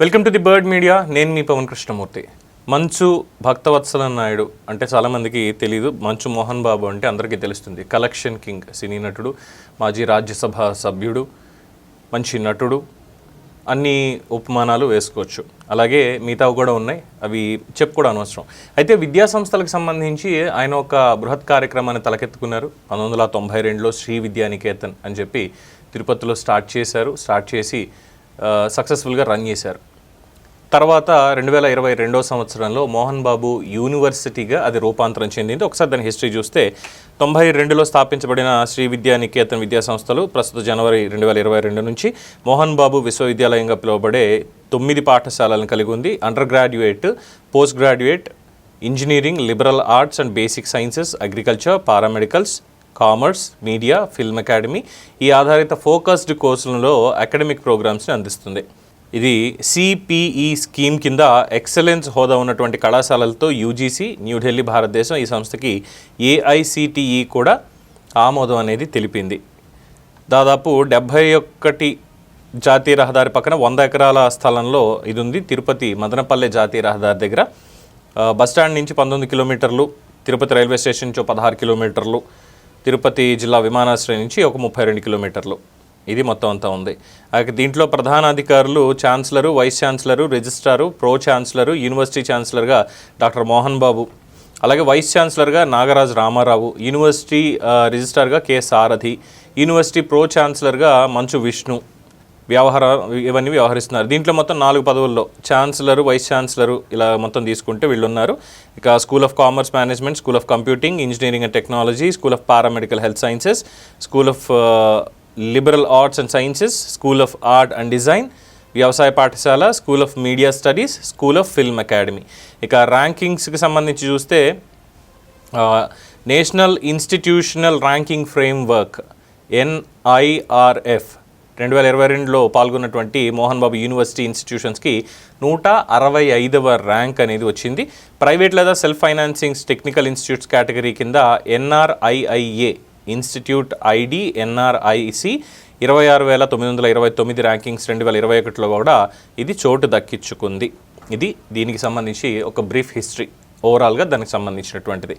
Welcome to the bird media నేను మీ పవన్ కృష్ణమూర్తి. మంచు భక్తవత్సల నాయుడు అంటే చాలామందికి తెలియదు మంచు మోహన్ బాబు అంటే అందరికీ తెలుస్తుంది. కలెక్షన్ కింగ్ సినీ నటుడు మాజీ రాజ్యసభ సభ్యుడు మంచి నటుడు అన్ని ఉపమానాలు వేసుకోవచ్చు. అలాగే మిగతావి కూడా ఉన్నాయి. అవి చెప్పుకోవడం అనవసరం. అయితే విద్యా సంస్థలకు సంబంధించి ఆయన ఒక బృహత్ కార్యక్రమాన్ని తలకెత్తుకున్నారు. పంతొమ్మిది వందల తొంభై రెండులో శ్రీ విద్యానికేతన్ అని చెప్పి తిరుపతిలో స్టార్ట్ చేశారు. స్టార్ట్ చేసి సక్సెస్ఫుల్గా రన్ చేశారు. తర్వాత రెండు వేల ఇరవై రెండో సంవత్సరంలో మోహన్ బాబు యూనివర్సిటీగా అది రూపాంతరం చెందింది. ఒకసారి దాని హిస్టరీ చూస్తే తొంభై రెండులో స్థాపించబడిన శ్రీ విద్యా నికేతన్ విద్యా సంస్థలు ప్రస్తుత జనవరి రెండు వేల ఇరవై రెండు నుంచి మోహన్ బాబు విశ్వవిద్యాలయంగా పిలువబడే తొమ్మిది పాఠశాలలను కలిగి ఉంది. Undergraduate postgraduate engineering liberal arts and basic sciences agriculture paramedicals commerce media film academy ఈ ఆధారిత ఫోకస్డ్ కోర్సులలో అకాడమిక్ ప్రోగ్రామ్స్ని అందిస్తుంది. ఇది సిపిఈ స్కీమ్ కింద ఎక్సలెన్స్ హోదా ఉన్నటువంటి కళాశాలలతో యూజీసీ న్యూఢిల్లీ భారతదేశం ఈ సంస్థకి ఏఐసిటిఈ కూడా ఆమోదం అనేది తెలిపింది. దాదాపు డెబ్భై ఒక్కటి జాతీయ రహదారి పక్కన వంద ఎకరాల స్థలంలో ఇది ఉంది తిరుపతి మదనపల్లె జాతీయ రహదారి దగ్గర బస్టాండ్ బస్ స్టాండ్ నుంచి పంతొమ్మిది కిలోమీటర్లు తిరుపతి రైల్వే స్టేషన్ నుంచి పదహారు కిలోమీటర్లు తిరుపతి జిల్లా విమానాశ్రయం నుంచి ఒక ముప్పై రెండు కిలోమీటర్లు. ఇది మొత్తం అంతా ఉంది. దీంట్లో ప్రధాన అధికారులు chancellor vice chancellor registrar pro chancellor university ఛాన్సలర్గా doctor Mohan Babu అలాగే వైస్ ఛాన్సలర్గా నాగరాజ్ రామారావు యూనివర్సిటీ రిజిస్ట్రార్గా కె. సారథి యూనివర్సిటీ ప్రో ఛాన్సలర్గా మంచు విష్ణు వ్యవహార ఇవన్నీ వ్యవహరిస్తున్నారు. దీంట్లో మొత్తం నాలుగు పదవుల్లో ఛాన్సలర్ వైస్ ఛాన్సలర్ ఇలా మొత్తం తీసుకుంటే వీళ్ళు ఉన్నారు ఇక school of commerce management school of computing engineering and technology school of paramedical health sciences school of liberal arts and sciences school of art and design వ్యవసాయ పాఠశాల school of media studies school of film academy. ఇక ర్యాంకింగ్స్కి సంబంధించి చూస్తే national institutional ranking framework NIRF రెండు వేల ఇరవై రెండులో పాల్గొన్నటువంటి మోహన్ బాబు యూనివర్సిటీ ఇన్స్టిట్యూషన్స్కి నూట అరవై ఐదవ ర్యాంక్ అనేది వచ్చింది. ప్రైవేట్ లేదా self financings technical institutes category కింద ఎన్ఆర్ఐఐఏ ఇన్స్టిట్యూట్ ఐడి ఎన్ఆర్ఐసి ఇరవై ఆరు వేల తొమ్మిది వందల ఇరవై తొమ్మిది ర్యాంకింగ్స్ రెండు వేల ఇరవై ఒకటిలో కూడా ఇది చోటు దక్కించుకుంది. ఇది దీనికి సంబంధించి ఒక బ్రీఫ్ హిస్టరీ. ఓవరాల్గా దానికి సంబంధించినటువంటిది.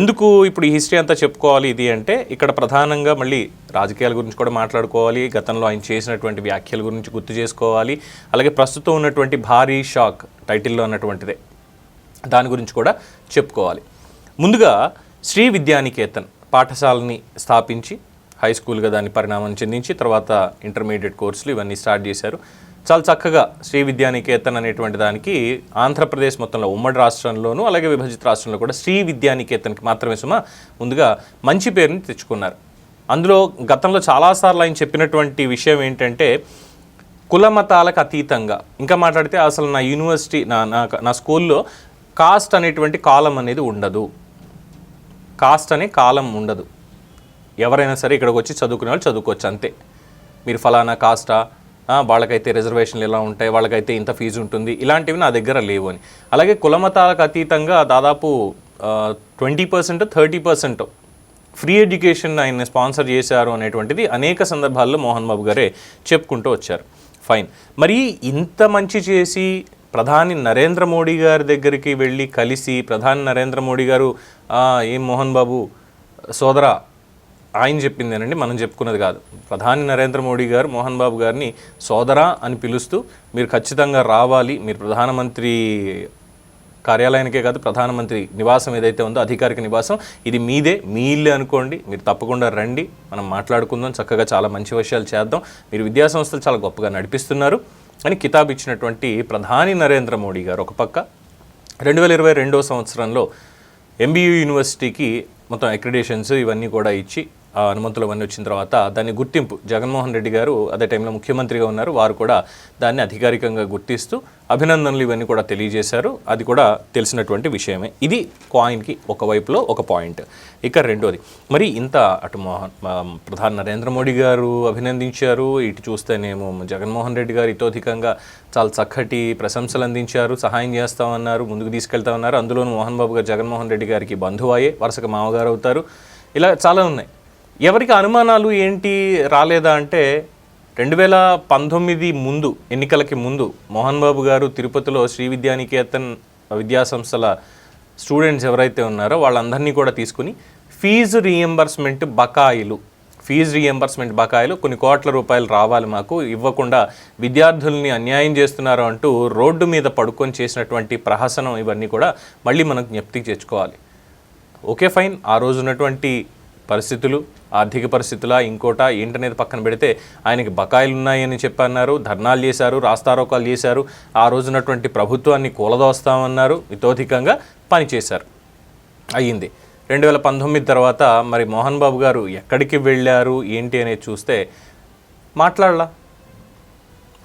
ఎందుకు ఇప్పుడు ఈ హిస్టరీ అంతా చెప్పుకోవాలి ఇది అంటే ఇక్కడ ప్రధానంగా మళ్ళీ రాజకీయాల గురించి కూడా మాట్లాడుకోవాలి గతంలో ఆయన చేసినటువంటి వ్యాఖ్యల గురించి గుర్తు చేసుకోవాలి అలాగే ప్రస్తుతం ఉన్నటువంటి భారీ షాక్ టైటిల్లో ఉన్నటువంటిదే దాని గురించి కూడా చెప్పుకోవాలి. ముందుగా శ్రీ విద్యానికేతన్ పాఠశాలని స్థాపించి హై స్కూల్గా దాన్ని పరిణామం చెందించి తర్వాత ఇంటర్మీడియట్ కోర్సులు ఇవన్నీ స్టార్ట్ చేశారు. చాలా చక్కగా శ్రీ విద్యానికేతన్ అనేటువంటి దానికి ఆంధ్రప్రదేశ్ మొత్తంలో ఉమ్మడి రాష్ట్రంలోనూ అలాగే విభజిత రాష్ట్రంలో కూడా శ్రీ విద్యానికేతన్కి మాత్రమే సుమ ముందుగా మంచి పేరుని తెచ్చుకున్నారు. అందులో గతంలో చాలాసార్లు ఆయన చెప్పినటువంటి విషయం ఏంటంటే కుల మతాలకు అతీతంగా. ఇంకా మాట్లాడితే అసలు నా యూనివర్సిటీ నా నా నా స్కూల్లో కాస్ట్ అనేటువంటి కాలం అనేది ఉండదు. కాస్ట్ అనే కాలం ఉండదు. ఎవరైనా సరే ఇక్కడికి వచ్చి చదువుకునే వాళ్ళు చదువుకోవచ్చు అంతే. మీరు ఫలానా కాస్టా? వాళ్ళకైతే రిజర్వేషన్లు ఎలా ఉంటాయి వాళ్ళకైతే ఇంత ఫీజు ఉంటుంది ఇలాంటివి నా దగ్గర లేవు అని. అలాగే కులమతాలకు అతీతంగా దాదాపు twenty percent thirty percent free education ఆయన స్పాన్సర్ చేశారు అనేటువంటిది అనేక సందర్భాల్లో మోహన్ బాబు గారే చెప్పుకుంటూ వచ్చారు. ఫైన్ మరి ఇంత మంచి చేసి ప్రధాని నరేంద్ర మోడీ గారి దగ్గరికి వెళ్ళి కలిసి ప్రధాని నరేంద్ర మోడీ గారు ఏం మోహన్ బాబు సోదరా ఆయన చెప్పిందేనండి మనం చెప్పుకున్నది కాదు. ప్రధాని నరేంద్ర మోడీ గారు మోహన్ బాబు గారిని సోదరా అని పిలుస్తూ మీరు ఖచ్చితంగా రావాలి. మీరు ప్రధానమంత్రి కార్యాలయానికే కాదు ప్రధానమంత్రి నివాసం ఏదైతే ఉందో అధికారిక నివాసం ఇది మీదే. మీ ఇల్లే అనుకోండి మీరు తప్పకుండా రండి. మనం మాట్లాడుకుందాం చక్కగా చాలా మంచి విషయాలు చేద్దాం. మీరు విద్యా సంస్థలు చాలా గొప్పగా నడిపిస్తున్నారు. అని కితాబ్ ఇచ్చినటువంటి ప్రధాని నరేంద్ర మోడీ గారు ఒక పక్క రెండు వేల ఇరవై రెండో సంవత్సరంలో ఎంబీయూ యూనివర్సిటీకి మొత్తం అక్రిడేషన్స్ ఇవన్నీ కూడా ఇచ్చి ఆ అనుమతులు అవన్నీ వచ్చిన తర్వాత దాని గుర్తింపు. జగన్మోహన్ రెడ్డి గారు అదే టైంలో ముఖ్యమంత్రిగా ఉన్నారు. వారు కూడా దాన్ని అధికారికంగా గుర్తిస్తూ అభినందనలు ఇవన్నీ కూడా తెలియజేశారు. అది కూడా తెలిసినటువంటి విషయమే. ఇది కాయిన్కి ఒకవైపులో ఒక పాయింట్ ఇక రెండోది. మరి ఇంత అటు మోహన్ ప్రధాని నరేంద్ర మోడీ గారు అభినందించారు. ఇటు చూస్తేనేమో జగన్మోహన్ రెడ్డి గారు ఇతోధికంగా చాలా చక్కటి ప్రశంసలు అందించారు. సహాయం చేస్తామన్నారు ముందుకు తీసుకెళ్తామన్నారు. అందులోనూ మోహన్ బాబు గారు జగన్మోహన్ రెడ్డి గారికి బంధువాయే వరుసగా మామగారు అవుతారు. ఇలా చాలా ఉన్నాయి. ఎవరికి అనుమానాలు ఏంటి రాలేదా అంటే రెండు వేల పంతొమ్మిది ముందు ఎన్నికలకి ముందు మోహన్ బాబు గారు తిరుపతిలో శ్రీ విద్యానికేతన్ విద్యాసంస్థల స్టూడెంట్స్ ఎవరైతే ఉన్నారో వాళ్ళందరినీ కూడా తీసుకుని ఫీజు రీఎంబర్స్మెంట్ బకాయిలు ఫీజు రీఎంబర్స్మెంట్ బకాయిలు కొన్ని కోట్ల రూపాయలు రావాలి మాకు ఇవ్వకుండా విద్యార్థుల్ని అన్యాయం చేస్తున్నారు అంటూ రోడ్డు మీద పడుకొని చేసినటువంటి ప్రహసనం ఇవన్నీ కూడా మళ్ళీ మనం జ్ఞప్తికి తెచ్చుకోవాలి. Okay fine. ఆ రోజు ఉన్నటువంటి పరిస్థితులు ఆర్థిక పరిస్థితుల ఇంకోట ఏంటనేది పక్కన పెడితే ఆయనకి బకాయిలు ఉన్నాయని చెప్పన్నారు ధర్నాలు చేశారు రాస్తారోకాలు చేశారు ఆ రోజునటువంటి ప్రభుత్వాన్ని కూలదోస్తామన్నారు ఇతోధికంగా పనిచేశారు. అయ్యింది. రెండు వేల పంతొమ్మిది తర్వాత మరి మోహన్ బాబు గారు ఎక్కడికి వెళ్ళారు ఏంటి అనేది చూస్తే మాట్లాడలా.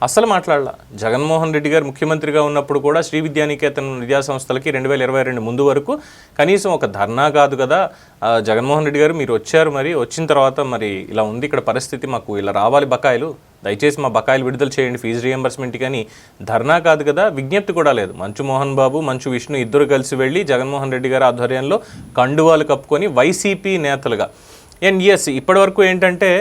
అస్సలు మాట్లాడలా. జగన్మోహన్ రెడ్డి గారు ముఖ్యమంత్రిగా ఉన్నప్పుడు కూడా శ్రీ విద్యానికేతన్ విద్యా సంస్థలకి రెండు వేల ఇరవై రెండు ముందు వరకు కనీసం ఒక ధర్నా కాదు కదా. జగన్మోహన్ రెడ్డి గారు మీరు వచ్చారు మరి వచ్చిన తర్వాత మరి ఇలా ఉంది ఇక్కడ పరిస్థితి మాకు ఇలా రావాలి బకాయిలు. దయచేసి మా బకాయిలు విడుదల చేయండి ఫీజు రియంబర్స్మెంట్ కానీ. ధర్నా కాదు కదా విజ్ఞప్తి కూడా లేదు. మంచు మోహన్ బాబు మంచు విష్ణు ఇద్దరు కలిసి వెళ్ళి జగన్మోహన్ రెడ్డి గారి ఆధ్వర్యంలో కండువాలు కప్పుకొని వైసీపీ నేతలుగా. అండ్ ఎస్ ఇప్పటివరకు ఏంటంటే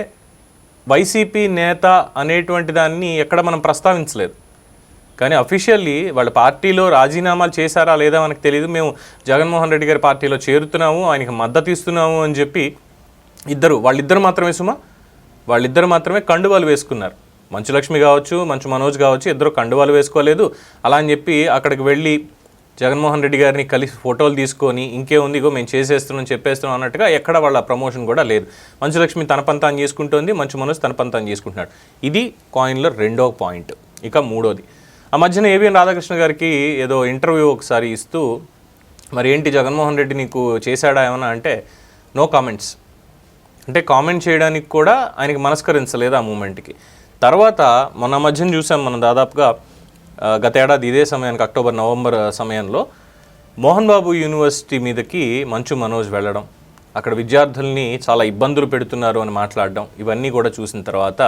వైసీపీ నేత అనేటువంటి దాన్ని ఎక్కడ మనం ప్రస్తావించలేదు. కానీ అఫీషియల్లీ వాళ్ళ పార్టీలో రాజీనామాలు చేశారా లేదా మనకు తెలియదు మేము జగన్మోహన్ రెడ్డి గారి పార్టీలో చేరుతున్నాము ఆయనకి మద్దతు ఇస్తున్నాము అని చెప్పి ఇద్దరు వాళ్ళిద్దరు మాత్రమే సుమా వాళ్ళిద్దరు మాత్రమే కండువాలు వేసుకున్నారు. మంచు లక్ష్మి కావచ్చు మంచు మనోజ్ కావచ్చు ఇద్దరు కండువాలు వేసుకోలేదు. అలా అని చెప్పి అక్కడికి వెళ్ళి జగన్మోహన్ రెడ్డి గారిని కలిసి ఫోటోలు తీసుకొని ఇంకే ఉందిగో మేము చేసేస్తున్నాం చెప్పేస్తున్నాం అన్నట్టుగా ఎక్కడ వాళ్ళ ప్రమోషన్ కూడా లేదు. మంచు లక్ష్మి తన పంతాన్ని చేసుకుంటోంది మంచు మనోజ్ తన పంతాన్ని చేసుకుంటున్నాడు. ఇది కాయిన్లో రెండో పాయింట్. ఇక మూడోది. ఆ మధ్యన ఏవిఎన్ రాధాకృష్ణ గారికి ఏదో ఇంటర్వ్యూ ఒకసారి ఇస్తూ మరి ఏంటి జగన్మోహన్ రెడ్డి నీకు చేశాడా ఏమన్నా? అంటే నో కామెంట్స్. అంటే కామెంట్ చేయడానికి కూడా ఆయనకి మనస్కరించలేదు ఆ మూమెంట్కి. తర్వాత మొన్న మధ్యన చూసాం మనం దాదాపుగా గతేడాది గత ఏడాది ఇదే సమయానికి అక్టోబర్ నవంబర్ సమయంలో మోహన్ బాబు యూనివర్సిటీ మీదకి మంచు మనోజ్ వెళ్ళడం అక్కడ విద్యార్థుల్ని చాలా ఇబ్బందులు పెడుతున్నారు అని మాట్లాడడం ఇవన్నీ కూడా చూసిన తర్వాత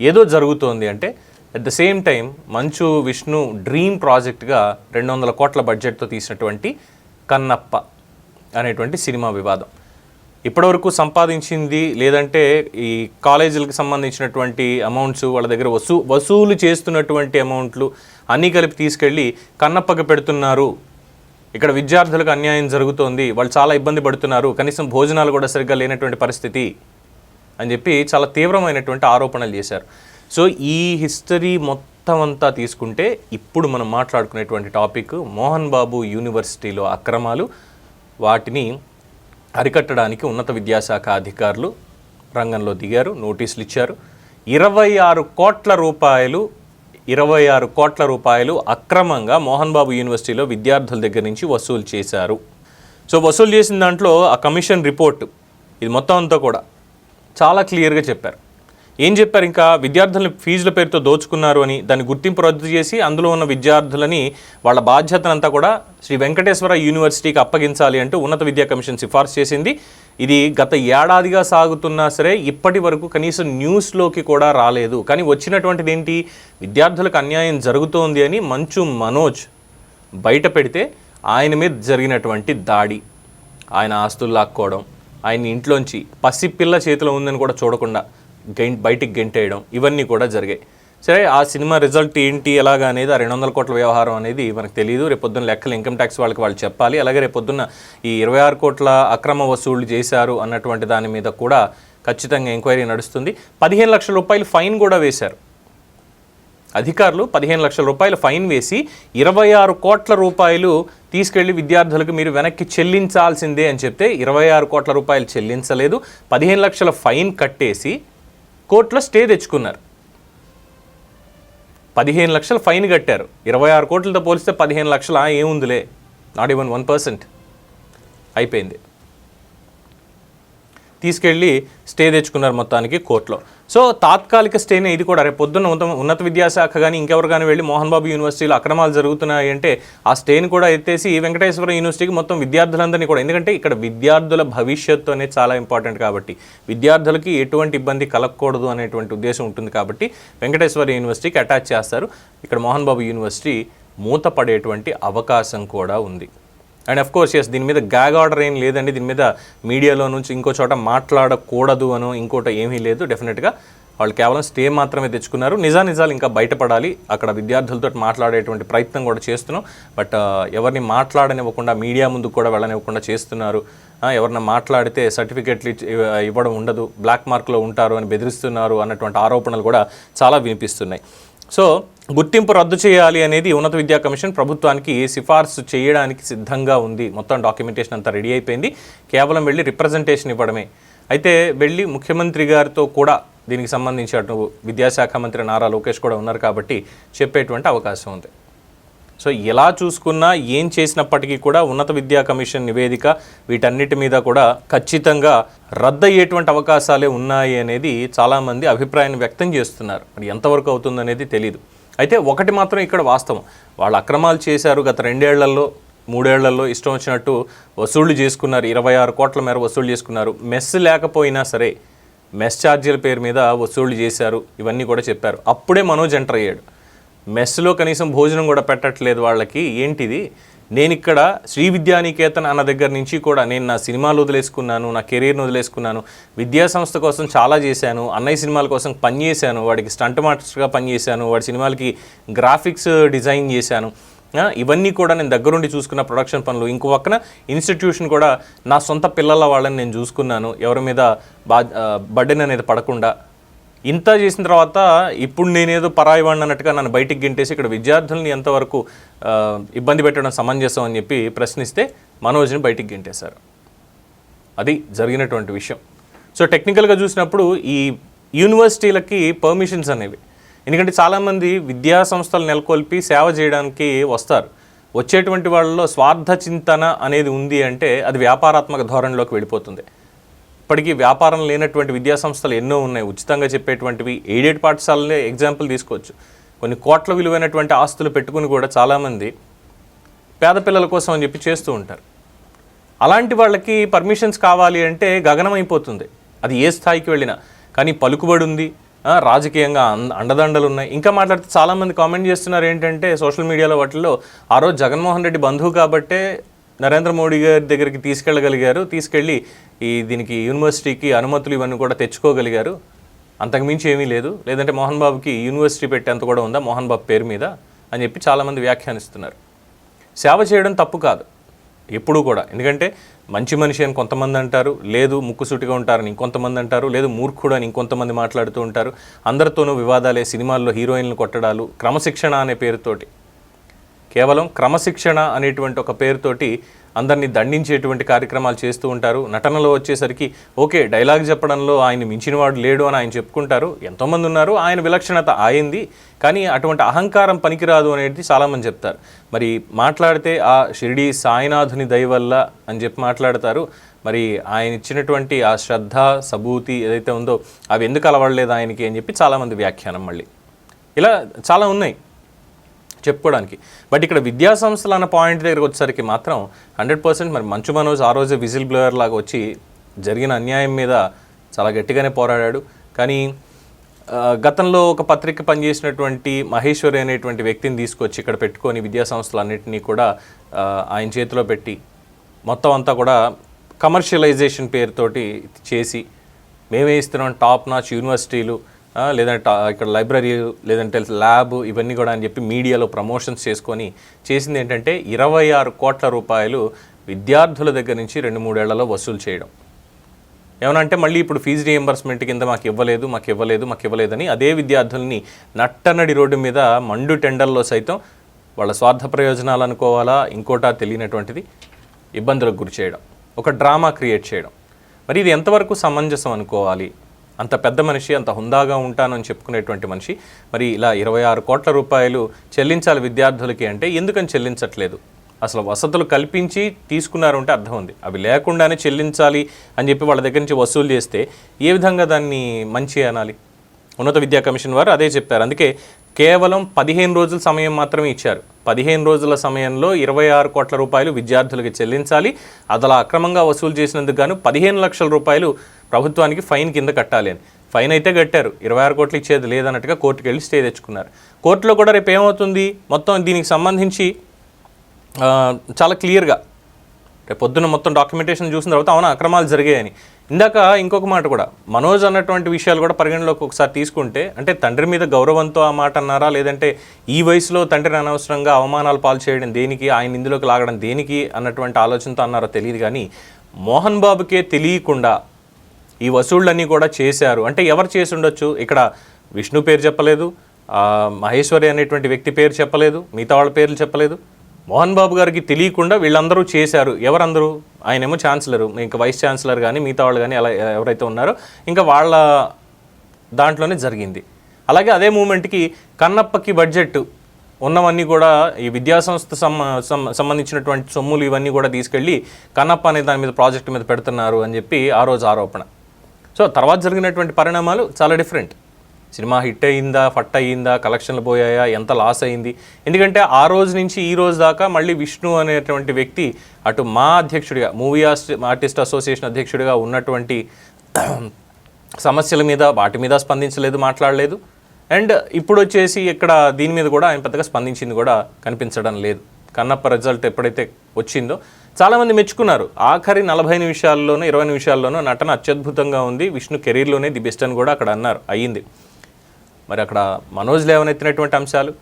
ఏదో జరుగుతోంది అంటే at the same time Manchu Vishnu dream ప్రాజెక్ట్గా రెండు వందల కోట్ల బడ్జెట్తో తీసినటువంటి కన్నప్ప అనేటువంటి సినిమా వివాదం. ఇప్పటివరకు సంపాదించింది లేదంటే ఈ కాలేజీలకు సంబంధించినటువంటి అమౌంట్స్ వాళ్ళ దగ్గర వసూ వసూలు చేస్తున్నటువంటి అమౌంట్లు అన్నీ కలిపి తీసుకెళ్ళి కన్నప్పక పెడుతున్నారు. ఇక్కడ విద్యార్థులకు అన్యాయం జరుగుతోంది. వాళ్ళు చాలా ఇబ్బంది పడుతున్నారు. కనీసం భోజనాలు కూడా సరిగ్గా లేనటువంటి పరిస్థితి అని చెప్పి చాలా తీవ్రమైనటువంటి ఆరోపణలు చేశారు. సో ఈ హిస్టరీ మొత్తం అంతా తీసుకుంటే ఇప్పుడు మనం మాట్లాడుకునేటువంటి టాపిక్ మోహన్ బాబు యూనివర్సిటీలో అక్రమాలు. వాటిని అరికట్టడానికి ఉన్నత విద్యాశాఖ అధికారులు రంగంలో దిగారు నోటీసులు ఇచ్చారు. ఇరవై ఆరు కోట్ల రూపాయలు ఇరవై ఆరు కోట్ల రూపాయలు అక్రమంగా మోహన్ బాబు యూనివర్సిటీలో విద్యార్థుల దగ్గర నుంచి వసూలు చేశారు. సో వసూలు చేసిన దాంట్లో ఆ కమిషన్ రిపోర్ట్ ఇది మొత్తం అంతా కూడా చాలా క్లియర్గా చెప్పారు. ఏం చెప్పారు? ఇంకా విద్యార్థులను ఫీజుల పేరుతో దోచుకున్నారు అని దాన్ని గుర్తింపు రద్దు చేసి అందులో ఉన్న విద్యార్థులని వాళ్ళ బాధ్యతనంతా కూడా శ్రీ వెంకటేశ్వర యూనివర్సిటీకి అప్పగించాలి అంటూ ఉన్నత విద్యా కమిషన్ సిఫార్సు చేసింది. ఇది గత ఏడాదిగా సాగుతున్నా సరే ఇప్పటి వరకు కనీసం న్యూస్లోకి కూడా రాలేదు. కానీ వచ్చినటువంటిది ఏంటి? విద్యార్థులకు అన్యాయం జరుగుతోంది అని మంచు మనోజ్ బయట పెడితే ఆయన మీద జరిగినటువంటి దాడి ఆయన ఆస్తులు లాక్కోవడం ఆయన ఇంట్లోంచి పసిపిల్ల చేతిలో ఉందని కూడా చూడకుండా గెం బయటికి గెంటేయడం ఇవన్నీ కూడా జరిగాయి. సరే ఆ సినిమా రిజల్ట్ ఏంటి ఎలాగా అనేది ఆ రెండు వందల కోట్ల వ్యవహారం అనేది మనకు తెలియదు రేపొద్దున లెక్కలు ఇన్కమ్ ట్యాక్స్ వాళ్ళకి వాళ్ళు చెప్పాలి. అలాగే రేపొద్దున ఈ ఇరవై ఆరు కోట్ల అక్రమ వసూళ్ళు చేశారు అన్నటువంటి దాని మీద కూడా ఖచ్చితంగా ఎంక్వైరీ నడుస్తుంది. పదిహేను లక్షల రూపాయలు ఫైన్ కూడా వేశారు. అధికారులు పదిహేను లక్షల రూపాయలు ఫైన్ వేసి ఇరవై ఆరు కోట్ల రూపాయలు తీసుకెళ్ళి విద్యార్థులకు మీరు వెనక్కి చెల్లించాల్సిందే అని చెప్తే ఇరవై ఆరు కోట్ల రూపాయలు చెల్లించలేదు. పదిహేను లక్షల ఫైన్ కట్టేసి కోర్టులో స్టే తెచ్చుకున్నారు. పదిహేను లక్షలు ఫైన్ కట్టారు. ఇరవై ఆరు కోట్లతో పోలిస్తే పదిహేను లక్షల ఏముందిలే? నాట్ ఈవెన్ వన్ పర్సెంట్ అయిపోయింది. తీసుకెళ్ళి స్టే తెచ్చుకున్నారు మొత్తానికి కోర్టులో. సో తాత్కాలిక స్టేనే ఇది కూడా. రేపు పొద్దున్న ఉన్నత ఉన్నత విద్యాశాఖ కానీ ఇంకెవరు కానీ వెళ్ళి మోహన్ బాబు యూనివర్సిటీలో అక్రమాలు జరుగుతున్నాయి అంటే ఆ స్టేని కూడా ఎత్తేసి వెంకటేశ్వర యూనివర్సిటీకి మొత్తం విద్యార్థులందరినీ కూడా. ఎందుకంటే ఇక్కడ విద్యార్థుల భవిష్యత్తు అనేది చాలా ఇంపార్టెంట్ కాబట్టి విద్యార్థులకి ఎటువంటి ఇబ్బంది కలగకూడదు అనేటువంటి ఉద్దేశం ఉంటుంది కాబట్టి వెంకటేశ్వర యూనివర్సిటీకి అటాచ్ చేస్తారు. ఇక్కడ మోహన్ బాబు యూనివర్సిటీ మూతపడేటువంటి అవకాశం కూడా ఉంది. అండ్ అఫ్ కోర్స్ ఎస్ దీని మీద గ్యాగ్ ఆర్డర్ ఏం లేదండి. దీని మీద మీడియాలో నుంచి ఇంకో చోట మాట్లాడకూడదు అను ఇంకోట ఏమీ లేదు. డెఫినెట్గా వాళ్ళు కేవలం స్టే మాత్రమే తెచ్చుకున్నారు. నిజా నిజాలు ఇంకా బయటపడాలి. అక్కడ విద్యార్థులతో మాట్లాడేటువంటి ప్రయత్నం కూడా చేస్తున్నాం. బట్ uh, ఎవరిని మాట్లాడనివ్వకుండా మీడియా ముందుకు కూడా వెళ్ళనివ్వకుండా చేస్తున్నారు. ఎవరిన ఎవరన్నా మాట్లాడితే సర్టిఫికెట్లు ఇచ్చి- ఇవ్వడం ఉండదు. బ్లాక్ మార్క్లో ఉంటారు అని బెదిరిస్తున్నారు అన్నటువంటి ఆరోపణలు కూడా చాలా వినిపిస్తున్నాయి. సో గుర్తింపు రద్దు చేయాలి అనేది ఉన్నత విద్యా కమిషన్ ప్రభుత్వానికి సిఫార్సు చేయడానికి సిద్ధంగా ఉంది. మొత్తం డాక్యుమెంటేషన్ అంతా రెడీ అయిపోయింది. కేవలం వెళ్ళి రిప్రజెంటేషన్ ఇవ్వడమే. అయితే వెళ్ళి ముఖ్యమంత్రి గారితో కూడా దీనికి సంబంధించి అటు విద్యాశాఖ మంత్రి నారా లోకేష్ కూడా ఉన్నారు కాబట్టి చెప్పేటువంటి అవకాశం ఉంది. సో ఎలా చూసుకున్నా ఏం చేసినప్పటికీ కూడా ఉన్నత విద్యా కమిషన్ నివేదిక వీటన్నిటి మీద కూడా ఖచ్చితంగా రద్దయ్యేటువంటి అవకాశాలే ఉన్నాయి అనేది చాలామంది అభిప్రాయాన్ని వ్యక్తం చేస్తున్నారు. మరి ఎంతవరకు అవుతుందనేది తెలియదు అయితే ఒకటి మాత్రం ఇక్కడ వాస్తవం. వాళ్ళు అక్రమాలు చేశారు గత రెండేళ్ళలో మూడేళ్ళలో ఇష్టం వచ్చినట్టు వసూళ్ళు చేసుకున్నారు. ఇరవై ఆరు కోట్ల మేర వసూలు చేసుకున్నారు. మెస్ లేకపోయినా సరే మెస్ ఛార్జీల పేరు మీద వసూళ్ళు చేశారు. ఇవన్నీ కూడా చెప్పారు. అప్పుడే మనోజ్ ఎంటర్ అయ్యాడు. మెస్లో కనీసం భోజనం కూడా పెట్టట్లేదు వాళ్ళకి. ఏంటిది? నేను ఇక్కడ శ్రీ విద్యానికేతన్ అన్న దగ్గర నుంచి కూడా నేను నా సినిమాలు వదిలేసుకున్నాను నా కెరీర్ను వదిలేసుకున్నాను విద్యా సంస్థ కోసం చాలా చేశాను అన్నయ్య సినిమాల కోసం పనిచేశాను వాడికి స్టంట్ మాస్టర్గా పనిచేశాను వాడి సినిమాలకి గ్రాఫిక్స్ డిజైన్ చేశాను. ఇవన్నీ కూడా నేను దగ్గరుండి చూసుకున్న ప్రొడక్షన్ పనులు. ఇంకో పక్కన ఇన్స్టిట్యూషన్ కూడా నా సొంత పిల్లల వాళ్ళని నేను చూసుకున్నాను. ఎవరి మీద బా బర్డెన్ అనేది పడకుండా ఇంత చేసిన తర్వాత ఇప్పుడు నేనేదో పరాయి వాడిని అన్నట్టుగా నన్ను బయటికి గింటేసి ఇక్కడ విద్యార్థుల్ని ఎంతవరకు ఇబ్బంది పెట్టడం సమంజసం అని చెప్పి ప్రశ్నిస్తే మనోజ్ని బయటికి గింటేశారు. అది జరిగినటువంటి విషయం. సో టెక్నికల్గా చూసినప్పుడు ఈ యూనివర్సిటీలకి పర్మిషన్స్ అనేవి. ఎందుకంటే చాలామంది విద్యా సంస్థలు నెలకొల్పి సేవ చేయడానికి వస్తారు. వచ్చేటువంటి వాళ్ళలో స్వార్థ చింతన అనేది ఉంది అంటే అది వ్యాపారాత్మక ధోరణిలోకి వెళ్ళిపోతుంది. ఇప్పటికీ వ్యాపారం లేనటువంటి విద్యా సంస్థలు ఎన్నో ఉన్నాయి. ఉచితంగా చెప్పేటువంటివి ఎయిడెడ్ పాఠశాలనే ఎగ్జాంపుల్ తీసుకోవచ్చు. కొన్ని కోట్ల విలువైనటువంటి ఆస్తులు పెట్టుకుని కూడా చాలామంది పేద పిల్లల కోసం అని చెప్పి చేస్తూ ఉంటారు. అలాంటి వాళ్ళకి పర్మిషన్స్ కావాలి అంటే గగనం అయిపోతుంది అది ఏ స్థాయికి వెళ్ళినా. కానీ పలుకుబడి ఉంది. రాజకీయంగా అంద- అండదండలు ఉన్నాయి. ఇంకా మాట్లాడితే చాలామంది కామెంట్ చేస్తున్నారు ఏంటంటే సోషల్ మీడియాలో వాటిల్లో ఆ రోజు జగన్మోహన్ రెడ్డి బంధువు కాబట్టే నరేంద్ర మోడీ గారి దగ్గరికి తీసుకెళ్ళగలిగారు. తీసుకెళ్ళి ఈ దీనికి యూనివర్సిటీకి అనుమతులు ఇవన్నీ కూడా తెచ్చుకోగలిగారు. అంతకుమించి ఏమీ లేదు. లేదంటే మోహన్ బాబుకి యూనివర్సిటీ పెట్టేంత కూడా ఉందా? మోహన్ బాబు పేరు మీద అని చెప్పి చాలామంది వ్యాఖ్యానిస్తున్నారు. సేవ చేయడం తప్పు కాదు. ఎప్పుడూ కూడా. ఎందుకంటే మంచి మనిషి అని కొంతమంది అంటారు. లేదు ముక్కుసూటిగా ఉంటారని ఇంకొంతమంది అంటారు. లేదు మూర్ఖుడు అని ఇంకొంతమంది మాట్లాడుతూ ఉంటారు. అందరితోనూ వివాదాలే సినిమాల్లో హీరోయిన్లు కొట్టడాలు క్రమశిక్షణ అనే పేరుతోటి. కేవలం క్రమశిక్షణ అనేటువంటి ఒక పేరుతోటి అందరినీ దండించేటువంటి కార్యక్రమాలు చేస్తూ ఉంటారు. నటనలో వచ్చేసరికి ఓకే డైలాగ్ చెప్పడంలో ఆయన మించినవాడు లేడు అని ఆయన చెప్పుకుంటారు. ఎంతోమంది ఉన్నారు ఆయన విలక్షణత ఆయింది కానీ అటువంటి అహంకారం పనికిరాదు అనేది చాలామంది చెప్తారు. మరి మాట్లాడితే ఆ షిరిడి సాయినాథుని దయ వల్ల అని చెప్పి మాట్లాడతారు. మరి ఆయన ఇచ్చినటువంటి ఆ శ్రద్ధ సబూతి ఏదైతే ఉందో అవి ఎందుకు అలవడలేదు ఆయనకి అని చెప్పి చాలామంది వ్యాఖ్యానం మళ్ళీ. ఇలా చాలా ఉన్నాయి. చెప్పుకోవడానికి. బట్ ఇక్కడ విద్యా సంస్థలు అన్న పాయింట్ దగ్గరకు వచ్చేసరికి మాత్రం హండ్రెడ్ పర్సెంట్ మరి మంచు మనోజ్ ఆ రోజే విజిల్ బ్లోయర్ లాగా వచ్చి జరిగిన అన్యాయం మీద చాలా గట్టిగానే పోరాడాడు. కానీ గతంలో ఒక పత్రిక పనిచేసినటువంటి మహేశ్వరి అనేటువంటి వ్యక్తిని తీసుకొచ్చి ఇక్కడ పెట్టుకొని విద్యా సంస్థలన్నింటినీ కూడా ఆయన చేతిలో పెట్టి మొత్తం అంతా కూడా కమర్షియలైజేషన్ పేరుతోటి చేసి మేమే ఇస్తున్నాం టాప్ నాచ్ యూనివర్సిటీలు లేదంటే ఇక్కడ లైబ్రరీ లేదంటే ల్యాబ్ ఇవన్నీ కూడా అని చెప్పి మీడియాలో ప్రమోషన్స్ చేసుకొని చేసింది ఏంటంటే ఇరవై ఆరు కోట్ల రూపాయలు విద్యార్థుల దగ్గర నుంచి రెండు మూడేళ్ళలో వసూలు చేయడం. ఏమనంటే మళ్ళీ ఇప్పుడు ఫీజు రియంబర్స్మెంట్ కింద మాకు ఇవ్వలేదు మాకు ఇవ్వలేదు మాకు ఇవ్వలేదని అదే విద్యార్థుల్ని నట్టనడి రోడ్డు మీద మండు టెండర్లో సైతం వాళ్ళ స్వార్థ ప్రయోజనాలు అనుకోవాలా ఇంకోటా తెలియనటువంటిది ఇబ్బందులకు గురి చేయడం. ఒక డ్రామా క్రియేట్ చేయడం. మరి ఇది ఎంతవరకు సమంజసం అనుకోవాలి? అంత పెద్ద మనిషి అంత హుందాగా ఉంటానని చెప్పుకునేటువంటి మనిషి. మరి ఇలా ఇరవై ఆరు కోట్ల రూపాయలు చెల్లించాలి విద్యార్థులకి అంటే ఎందుకని చెల్లించట్లేదు? అసలు వసతులు కల్పించి తీసుకున్నారు అంటే అర్థం ఉంది. అవి లేకుండానే చెల్లించాలి అని చెప్పి వాళ్ళ దగ్గర నుంచి వసూలు చేస్తే ఏ విధంగా దాన్ని మంచి అనాలి? ఉన్నత విద్యా కమిషన్ వారు అదే చెప్పారు. అందుకే కేవలం పదిహేను రోజుల సమయం మాత్రమే ఇచ్చారు. పదిహేను రోజుల సమయంలో ఇరవై ఆరు కోట్ల రూపాయలు విద్యార్థులకి చెల్లించాలి. అదలా అక్రమంగా వసూలు చేసినందుకు గాను పదిహేను లక్షల రూపాయలు ప్రభుత్వానికి ఫైన్ కింద కట్టాలి అని. ఫైన్ అయితే కట్టారు. ఇరవై ఆరు కోట్లు ఇచ్చేది లేదన్నట్టుగా కోర్టుకు వెళ్ళి స్టే తెచ్చుకున్నారు. కోర్టులో కూడా రేపు ఏమవుతుంది? మొత్తం దీనికి సంబంధించి చాలా క్లియర్గా. రేపు పొద్దున్న మొత్తం డాక్యుమెంటేషన్ చూసిన తర్వాత అవునా అక్రమాలు జరిగాయని. ఇందాక ఇంకొక మాట కూడా మనోజ్ అన్నటువంటి విషయాలు కూడా పరిగణలోకి ఒకసారి తీసుకుంటే అంటే తండ్రి మీద గౌరవంతో ఆ మాట అన్నారా? లేదంటే ఈ వయసులో తండ్రిని అనవసరంగా అవమానాలు పాలు చేయడం దేనికి ఆయన ఇందులోకి లాగడం దేనికి అన్నటువంటి ఆలోచనతో అన్నారో తెలియదు కానీ మోహన్ బాబుకే తెలియకుండా ఈ వసూళ్ళన్నీ కూడా చేశారు. అంటే ఎవరు చేసి ఉండొచ్చు? ఇక్కడ విష్ణు పేరు చెప్పలేదు. మహేశ్వరి అనేటువంటి వ్యక్తి పేరు చెప్పలేదు. మిగతా వాళ్ళ పేర్లు చెప్పలేదు. మోహన్ బాబు గారికి తెలియకుండా వీళ్ళందరూ చేశారు. ఎవరందరూ? ఆయనేమో ఛాన్సలర్. ఇంకా వైస్ ఛాన్సలర్ కానీ మిగతా వాళ్ళు కానీ అలా ఎవరైతే ఉన్నారో ఇంకా వాళ్ళ దాంట్లోనే జరిగింది. అలాగే అదే మూమెంట్కి కన్నప్పకి బడ్జెట్ ఉన్నవన్నీ కూడా ఈ విద్యాసంస్థ సమ్ సంబంధించినటువంటి సొమ్ములు ఇవన్నీ కూడా తీసుకెళ్ళి కన్నప్ప అనే దాని మీద ప్రాజెక్ట్ మీద పెడుతున్నారు అని చెప్పి ఆ రోజు ఆరోపణ. సో తర్వాత జరిగినటువంటి పరిణామాలు చాలా డిఫరెంట్. సినిమా హిట్ అయ్యిందా ఫట్ అయ్యిందా కలెక్షన్లు పోయాయా ఎంత లాస్ అయింది ఎందుకంటే ఆ రోజు నుంచి ఈ రోజు దాకా మళ్ళీ విష్ణు అనేటువంటి వ్యక్తి అటు మా అధ్యక్షుడిగా మూవీ ఆర్టిస్ట్ అసోసియేషన్ అధ్యక్షుడిగా ఉన్నటువంటి సమస్యల మీద వాటి మీద స్పందించలేదు మాట్లాడలేదు. అండ్ ఇప్పుడు వచ్చేసి ఇక్కడ దీని మీద కూడా ఆయన పెద్దగా స్పందించింది కూడా కనిపించడం లేదు. కన్నప్ప రిజల్ట్ ఎప్పుడైతే వచ్చిందో చాలామంది మెచ్చుకున్నారు. ఆఖరి నలభై నిమిషాల్లోనూ ఇరవై నిమిషాల్లోనూ నటన అత్యద్భుతంగా ఉంది. విష్ణు కెరీర్లోనే ది బెస్ట్ అని కూడా అక్కడ అన్నారు. అయ్యింది. మరి అక్కడ మనోజ్ లేవనెత్తినటువంటి అంశాలు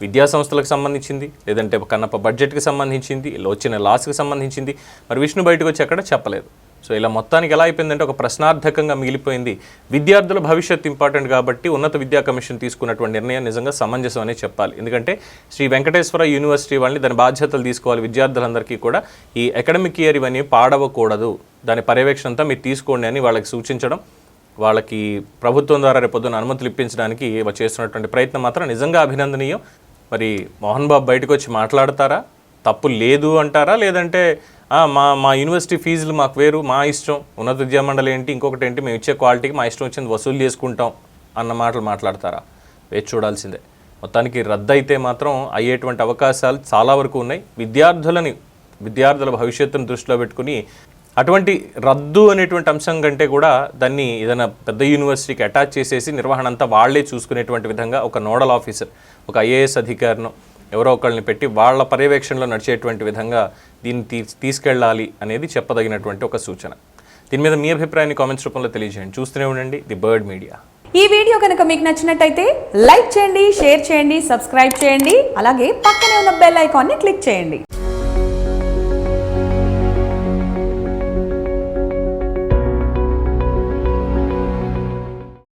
విద్యా సంస్థలకు సంబంధించింది లేదంటే కన్నప్ప బడ్జెట్కి సంబంధించింది వచ్చిన లాస్కి సంబంధించింది. మరి విష్ణు బయటకు వచ్చి అక్కడ చెప్పలేదు. సో ఇలా మొత్తానికి ఎలా అయిపోయిందంటే ఒక ప్రశ్నార్థకంగా మిగిలిపోయింది. విద్యార్థుల భవిష్యత్ ఇంపార్టెంట్ కాబట్టి ఉన్నత విద్యా కమిషన్ తీసుకున్నటువంటి నిర్ణయం నిజంగా సమంజసం అనే చెప్పాలి. ఎందుకంటే శ్రీ వెంకటేశ్వర యూనివర్సిటీ వాళ్ళని దాని బాధ్యతలు తీసుకోవాలి విద్యార్థులందరికీ కూడా. ఈ అకాడమిక్ ఇయర్ ఇవన్నీ పాడవకూడదు. దాని పర్యవేక్షణ అంతా మీరు తీసుకోండి అని వాళ్ళకి సూచించడం వాళ్ళకి ప్రభుత్వం ద్వారా రేపొద్దున అనుమతులు ఇప్పించడానికి చేస్తున్నటువంటి ప్రయత్నం మాత్రం నిజంగా అభినందనీయం. మరి మోహన్ బాబు బయటకు వచ్చి మాట్లాడతారా? తప్పు లేదు అంటారా? లేదంటే మా మా యూనివర్సిటీ ఫీజులు మాకు వేరు మా ఇష్టం. ఉన్నత విద్యా మండలి ఏంటి ఇంకొకటి ఏంటి మేము ఇచ్చే క్వాలిటీకి మా ఇష్టం వచ్చింది వసూలు చేసుకుంటాం అన్న మాటలు మాట్లాడతారా? వేచి చూడాల్సిందే. మొత్తానికి రద్దు అయితే మాత్రం అయ్యేటువంటి అవకాశాలు చాలా వరకు ఉన్నాయి. విద్యార్థులని విద్యార్థుల భవిష్యత్తును దృష్టిలో పెట్టుకుని అటువంటి రద్దు అనేటువంటి అంశం కంటే కూడా దాన్ని ఏదైనా పెద్ద యూనివర్సిటీకి అటాచ్ చేసేసి నిర్వహణ అంతా వాళ్ళే చూసుకునేటువంటి విధంగా ఒక నోడల్ ఆఫీసర్ ఒక ఐఏఎస్ అధికారిను ఎవరో ఒకళ్ళని పెట్టి వాళ్ళ పర్యవేక్షణలో నడిచేటువంటి విధంగా దీన్ని తీ తీసుకెళ్ళాలి అనేది చెప్పదగినటువంటి ఒక సూచన. దీని మీద మీ అభిప్రాయాన్ని కామెంట్స్ రూపంలో తెలియజేయండి. చూస్తూనే ఉండండి ది బర్డ్ మీడియా. ఈ వీడియో కనుక మీకు నచ్చినట్టయితే లైక్ చేయండి షేర్ చేయండి సబ్స్క్రైబ్ చేయండి అలాగే పక్కనే ఉన్న బెల్ ఐకాన్ని క్లిక్ చేయండి.